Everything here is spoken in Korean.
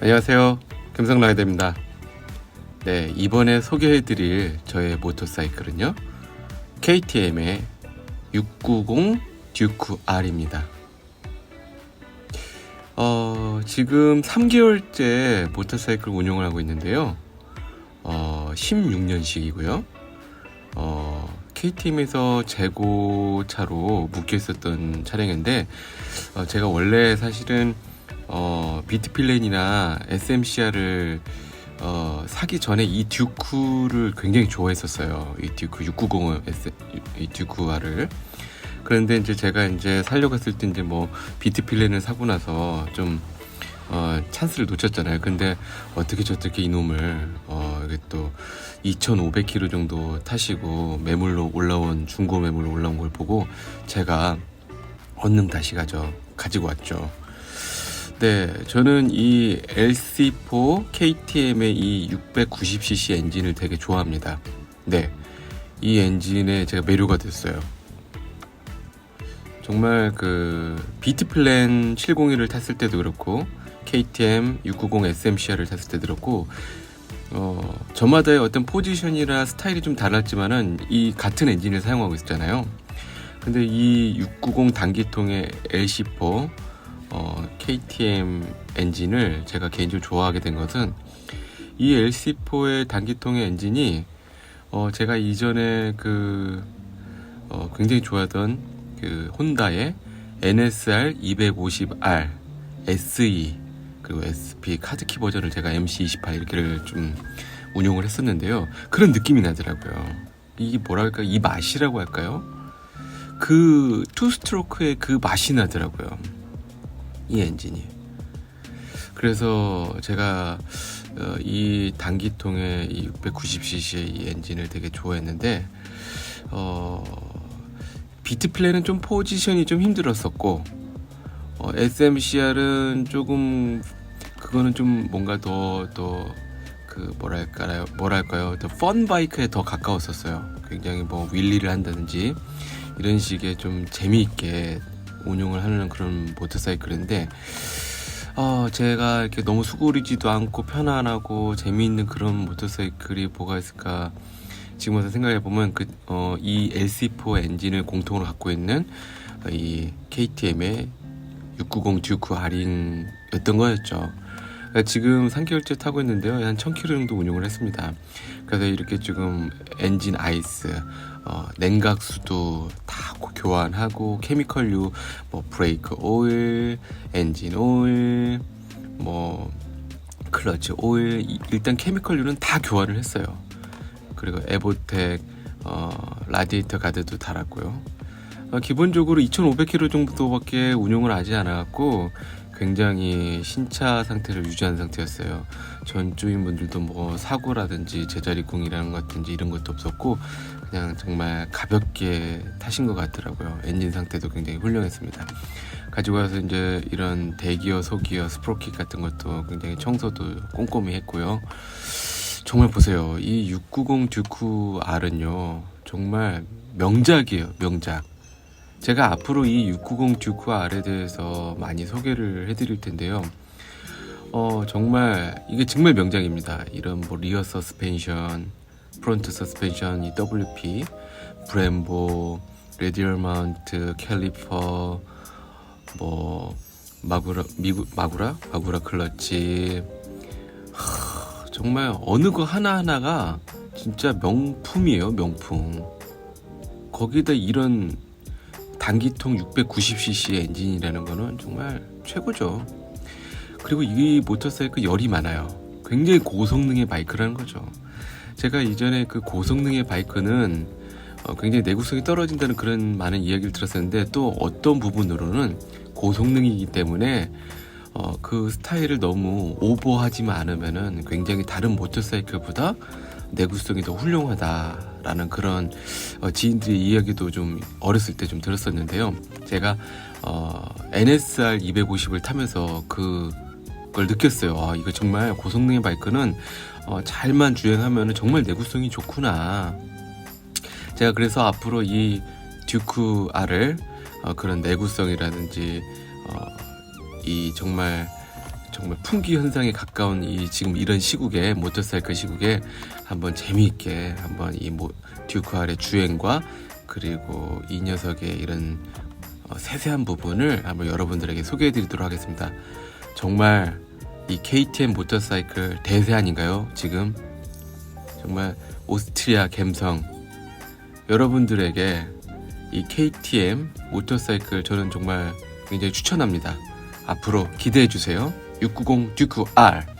안녕하세요. 금성라이드입니다. 네, 이번에 소개해드릴 저의 모터사이클은요. KTM의 690 듀크 R입니다. 어, 지금 3개월째 모터사이클 운용을 하고 있는데요. 어, 16년식이고요. 어, KTM에서 재고차로 묶여 있었던 차량인데, 어, 제가 원래 사실은 어, 비트필렌이나 SMCR을 어, 사기 전에 이 듀크를 굉장히 좋아했었어요. 이 듀크 690 S, 이 듀크화를. 그런데 이제 제가 이제 살려고 했을 때 이제 뭐 비트필렌을 사고 나서 좀 어, 찬스를 놓쳤잖아요. 근데 어떻게 저렇게 이놈을 어, 이게 또 2,500km 정도 타시고 매물로 올라온 중고 매물로 올라온 걸 보고 제가 언능 다시 가죠. 가지고 왔죠. 네, 저는 이 LC4 KTM의 이 690cc 엔진을 되게 좋아합니다. 네, 이 엔진에 제가 매료가 됐어요. 정말 그 비트플랜 701을 탔을 때도 그렇고 KTM 690 SMCR을 탔을 때도 그렇고 어, 저마다의 어떤 포지션이나 스타일이 좀 달랐지만은 이 같은 엔진을 사용하고 있었잖아요. 근데 이 690 단기통의 LC4 어, KTM 엔진을 제가 개인적으로 좋아하게 된 것은 이 LC4의 단기통의 엔진이 어, 제가 이전에 그 어, 굉장히 좋아하던 그 혼다의 NSR 250R SE 그리고 SP 카드키 버전을 제가 MC28 이렇게를 좀 운용을 했었는데요. 그런 느낌이 나더라고요. 이게 뭐랄까 이 맛이라고 할까요? 그 투스트로크의 그 맛이 나더라고요. 이 엔진이. 그래서 제가 어, 이 단기통의 이 690cc의 이 엔진을 되게 좋아했는데 어, 비트 플랜은 좀 포지션이 좀 힘들었었고 어, SMCR은 조금 그거는 좀 뭔가 더 더 그 뭐랄까요 뭐랄까요 더펀 바이크에 더 가까웠었어요. 굉장히 뭐 윌리를 한다든지 이런 식의 좀 재미있게 운용을 하는 그런 모터사이클인데 어, 제가 이렇게 너무 수고리지도 않고 편안하고 재미있는 그런 모터사이클이 뭐가 있을까 지금 와서 생각해 보면 그, 어, 이 LC4 엔진을 공통으로 갖고 있는 이 KTM의 690 듀크 R인였던 거였죠. 그러니까 지금 3개월째 타고 있는데요. 한 1000km 정도 운용을 했습니다. 그래서 이렇게 지금 엔진 아이스, 어, 냉각수도 다 교환하고 케미컬류, 뭐 브레이크 오일, 엔진 오일, 뭐 클러치 오일, 일단 케미컬류는 다 교환을 했어요. 그리고 에보텍, 어, 라디에이터 가드도 달았고요. 어, 기본적으로 2,500km 정도밖에 운용을 하지 않았고 굉장히 신차 상태를 유지한 상태였어요. 전 주인분들도 뭐 사고라든지 제자리 궁이라는 것 같은지 이런 것도 없었고 그냥 정말 가볍게 타신 것 같더라고요. 엔진 상태도 굉장히 훌륭했습니다. 가지고 와서 이제 이런 대기어, 소기어, 스프로킷 같은 것도 굉장히 청소도 꼼꼼히 했고요. 정말 보세요. 이 690 듀크 R은요. 정말 명작이에요. 명작. 제가 앞으로 이 690 듀크 R에 대해서 많이 소개를 해드릴 텐데요. 어, 정말, 이게 정말 명작입니다. 이런 뭐 리어 서스펜션, 프론트 서스펜션, 이 WP, 브렘보, 레디얼 마운트, 캘리퍼, 뭐, 마구라, 미구, 마구라? 마구라 클러치. 하, 정말 어느 거 하나 하나가 진짜 명품이에요, 명품. 거기다 이런 단기통 690cc 엔진이라는 거는 정말 최고죠. 그리고 이 모터사이클 열이 많아요. 굉장히 고성능의 바이크라는 거죠. 제가 이전에 그 고성능의 바이크는 어, 굉장히 내구성이 떨어진다는 그런 많은 이야기를 들었었는데 또 어떤 부분으로는 고성능이기 때문에 어, 그 스타일을 너무 오버하지만 않으면은 굉장히 다른 모터사이클보다 내구성이 더 훌륭하다 라는 그런 어, 지인들의 이야기도 좀 어렸을 때 좀 들었었는데요. 제가 어, NSR 250을 타면서 그걸 느꼈어요. 아, 이거 정말 고성능의 바이크는 어, 잘만 주행하면 정말 내구성이 좋구나. 제가 그래서 앞으로 이 듀크 R을 어, 그런 내구성이라든지 어, 이 정말 정말 풍기 현상에 가까운 이 지금 이런 시국에 모터사이클 시국에 한번 재미있게 한번 이 모, 듀크 R의 주행과 그리고 이 녀석의 이런 어, 세세한 부분을 한번 여러분들에게 소개해 드리도록 하겠습니다. 정말 이 KTM 모터사이클 대세 아닌가요? 지금 정말 오스트리아 감성 여러분들에게 이 KTM 모터사이클 저는 정말 굉장히 추천합니다. 앞으로 기대해 주세요. 690 듀크 R